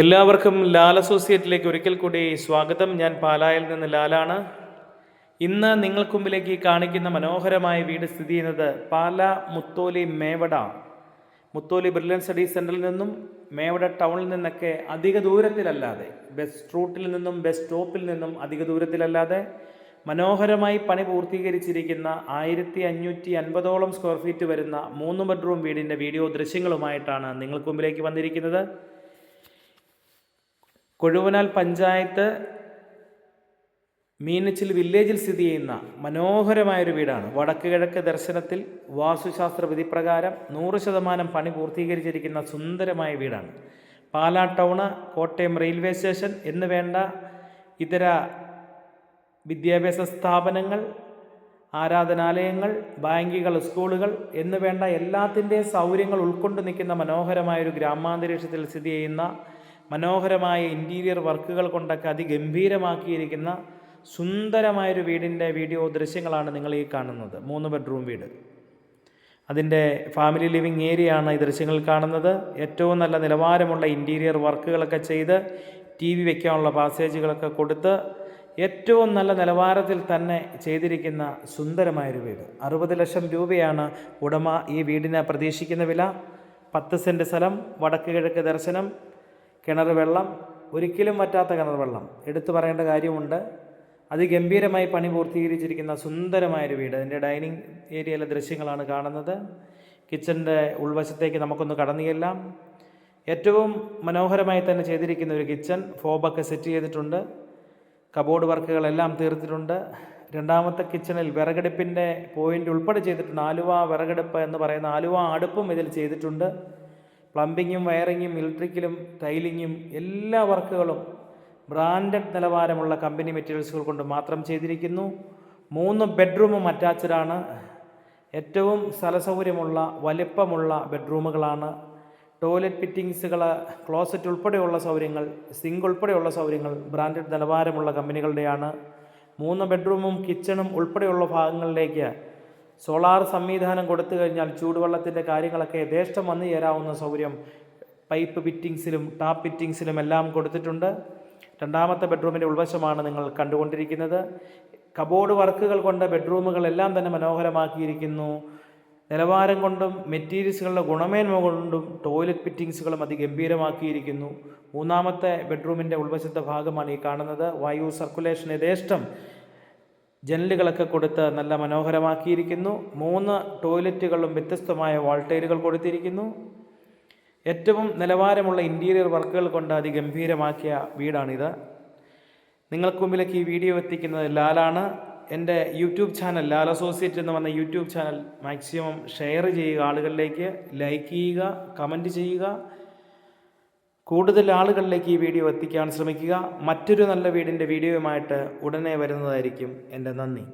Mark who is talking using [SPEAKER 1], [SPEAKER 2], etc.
[SPEAKER 1] എല്ലാവർക്കും ലാൽ അസോസിയേറ്റിലേക്ക് ഒരിക്കൽ കൂടി സ്വാഗതം. ഞാൻ പാലായിൽ നിന്ന് ലാലാണ്. ഇന്ന് നിങ്ങൾക്ക് മുമ്പിലേക്ക് കാണിക്കുന്ന മനോഹരമായ വീട് സ്ഥിതി ചെയ്യുന്നത് പാല മുത്തോലി മേവട. മുത്തോലി ബ്രില്യൻ സ്റ്റഡീസ് സെന്ററിൽ നിന്നും മേവട ടൗണിൽ നിന്നൊക്കെ അധിക ദൂരത്തിലല്ലാതെ ബസ് റൂട്ടിൽ നിന്നും ബസ് സ്റ്റോപ്പിൽ നിന്നും അധിക ദൂരത്തിലല്ലാതെ മനോഹരമായി പണി പൂർത്തീകരിച്ചിരിക്കുന്ന ആയിരത്തി അഞ്ഞൂറ്റി അൻപതോളം സ്ക്വയർ ഫീറ്റ് വരുന്ന മൂന്ന് ബെഡ്റൂം വീടിന്റെ വീഡിയോ ദൃശ്യങ്ങളുമായിട്ടാണ് നിങ്ങൾക്ക് മുമ്പിലേക്ക് വന്നിരിക്കുന്നത്. കൊഴുവനാൽ പഞ്ചായത്ത് മീനച്ചിൽ വില്ലേജിൽ സ്ഥിതി ചെയ്യുന്ന മനോഹരമായൊരു വീടാണ്. വടക്ക് കിഴക്ക് ദർശനത്തിൽ വാസ്തുശാസ്ത്ര വിധിപ്രകാരം നൂറ് ശതമാനം പണി പൂർത്തീകരിച്ചിരിക്കുന്ന സുന്ദരമായ വീടാണ്. Pala town Kottayam railway station എന്ന് വേണ്ട ഇതര വിദ്യാഭ്യാസ സ്ഥാപനങ്ങൾ ആരാധനാലയങ്ങൾ ബാങ്കുകൾ സ്കൂളുകൾ എന്ന് വേണ്ട എല്ലാത്തിന്റെയും സൗകര്യങ്ങൾ ഉൾക്കൊണ്ട് നിൽക്കുന്ന മനോഹരമായൊരു ഗ്രാമാന്തരീക്ഷത്തിൽ സ്ഥിതി ചെയ്യുന്ന മനോഹരമായ ഇന്റീരിയർ വർക്കുകൾ കൊണ്ടൊക്കെ അതിഗംഭീരമാക്കിയിരിക്കുന്ന സുന്ദരമായൊരു വീടിന്റെ വീഡിയോ ദൃശ്യങ്ങളാണ് നിങ്ങൾ ഈ കാണുന്നത്. മൂന്ന് ബെഡ്റൂം വീട്. അതിന്റെ ഫാമിലി ലിവിങ് ഏരിയ ആണ് ഈ ദൃശ്യങ്ങൾ കാണുന്നത്. ഏറ്റവും നല്ല നിലവാരമുള്ള ഇന്റീരിയർ വർക്കുകളൊക്കെ ചെയ്ത് ടി വി വയ്ക്കാനുള്ള പാസേജുകളൊക്കെ കൊടുത്ത് ഏറ്റവും നല്ല നിലവാരത്തിൽ തന്നെ ചെയ്തിരിക്കുന്ന സുന്ദരമായൊരു വീട്. അറുപത് ലക്ഷം രൂപയാണ് ഉടമ ഈ വീടിനെ പ്രതീക്ഷിക്കുന്ന വില. പത്ത് സെന്റ് സ്ഥലം വടക്ക് കിഴക്ക് ദർശനം കിണർ വെള്ളം ഒരിക്കലും വറ്റാത്ത കിണർ വെള്ളം. എടുത്തു പറയേണ്ട കാര്യമുണ്ട്. അതിഗംഭീരമായി പണി പൂർത്തീകരിച്ചിരിക്കുന്ന സുന്ദരമായൊരു വീട്. അതിന്റെ ഡൈനിങ് ഏരിയയിലെ ദൃശ്യങ്ങളാണ് കാണുന്നത്. കിച്ചന്റെ ഉൾവശത്തേക്ക് നമുക്കൊന്ന് കടന്നു ചെല്ലാം. ഏറ്റവും മനോഹരമായി തന്നെ ചെയ്തിരിക്കുന്ന ഒരു കിച്ചൺ ഫോബൊക്കെ സെറ്റ് ചെയ്തിട്ടുണ്ട്. കബോർഡ് വർക്കുകളെല്ലാം തീർത്തിട്ടുണ്ട്. രണ്ടാമത്തെ കിച്ചണിൽ വിറകടുപ്പിന്റെ പോയിന്റ് ഉൾപ്പെടെ ചെയ്തിട്ടുണ്ട്. ആലുവ വിറകടുപ്പ് എന്ന് പറയുന്ന ആലുവ അടുപ്പും ഇതിൽ ചെയ്തിട്ടുണ്ട്. പ്ലംബിങ്ങും വയറിങ്ങും ഇലക്ട്രിക്കലും ടൈലിങ്ങും എല്ലാ വർക്കുകളും ബ്രാൻഡഡ് നിലവാരമുള്ള കമ്പനി മെറ്റീരിയൽസുകൾ കൊണ്ട് മാത്രം ചെയ്തിരിക്കുന്നു. മൂന്ന് ബെഡ്റൂമും അറ്റാച്ച്ഡാണ്. ഏറ്റവും സ്ഥലസൗകര്യമുള്ള വലിപ്പമുള്ള ബെഡ്റൂമുകളാണ്. ടോയ്ലറ്റ് ഫിറ്റിങ്സുകൾ ക്ലോസറ്റ് ഉൾപ്പെടെയുള്ള സൗകര്യങ്ങൾ സിങ്ക് ഉൾപ്പെടെയുള്ള സൗകര്യങ്ങൾ ബ്രാൻഡഡ് നിലവാരമുള്ള കമ്പനികളുടെയാണ്. മൂന്ന് ബെഡ്റൂമും കിച്ചണും ഉൾപ്പെടെയുള്ള ഭാഗങ്ങളിലേക്ക് സോളാർ സംവിധാനം കൊടുത്തു കഴിഞ്ഞാൽ ചൂടുവെള്ളത്തിന്റെ കാര്യങ്ങളൊക്കെ യഥേഷ്ടം വന്നു ചേരാവുന്ന സൗകര്യം പൈപ്പ് ഫിറ്റിങ്സിലും ടാപ്പ് ഫിറ്റിങ്സിലും എല്ലാം കൊടുത്തിട്ടുണ്ട്. രണ്ടാമത്തെ ബെഡ്റൂമിന്റെ ഉൾവശമാണ് നിങ്ങൾ കണ്ടുകൊണ്ടിരിക്കുന്നത്. കബോർഡ് വർക്കുകൾ കൊണ്ട് ബെഡ്റൂമുകളെല്ലാം തന്നെ മനോഹരമാക്കിയിരിക്കുന്നു. നിലവാരം കൊണ്ടും മെറ്റീരിയൽസുകളുടെ ഗുണമേന്മ കൊണ്ടും ടോയ്ലറ്റ് ഫിറ്റിങ്സുകളും അതിഗംഭീരമാക്കിയിരിക്കുന്നു. മൂന്നാമത്തെ ബെഡ്റൂമിന്റെ ഉൾവശത്തെ ഭാഗമാണ് ഈ കാണുന്നത്. വായു സർക്കുലേഷൻ യഥേഷ്ടം ജനലുകളൊക്കെ കൊടുത്ത് നല്ല മനോഹരമാക്കിയിരിക്കുന്നു. മൂന്ന് ടോയ്ലറ്റുകളും വ്യത്യസ്തമായ വാൾട്ടൈലുകൾ കൊടുത്തിരിക്കുന്നു. ഏറ്റവും നിലവാരമുള്ള ഇന്റീരിയർ വർക്കുകൾ കൊണ്ട് അതിഗംഭീരമാക്കിയ വീടാണിത്. നിങ്ങൾക്ക് മുമ്പിലേക്ക് ഈ വീഡിയോ എത്തിക്കുന്നത് ലാലാണ്. എന്റെ യൂട്യൂബ് ചാനൽ ലാൽ അസോസിയേറ്റ് എന്ന് പറഞ്ഞ യൂട്യൂബ് ചാനൽ മാക്സിമം ഷെയർ ചെയ്യുക ആളുകളിലേക്ക് ലൈക്ക് ചെയ്യുക കമന്റ് ചെയ്യുക. കൂടുതൽ ആളുകളിലേക്ക് ഈ വീഡിയോ എത്തിക്കാൻ ശ്രമിക്കുക. മറ്റൊരു നല്ല വീടിന്റെ വീഡിയോയുമായിട്ട് ഉടനെ വരുന്നതായിരിക്കും. എന്റെ നന്ദി.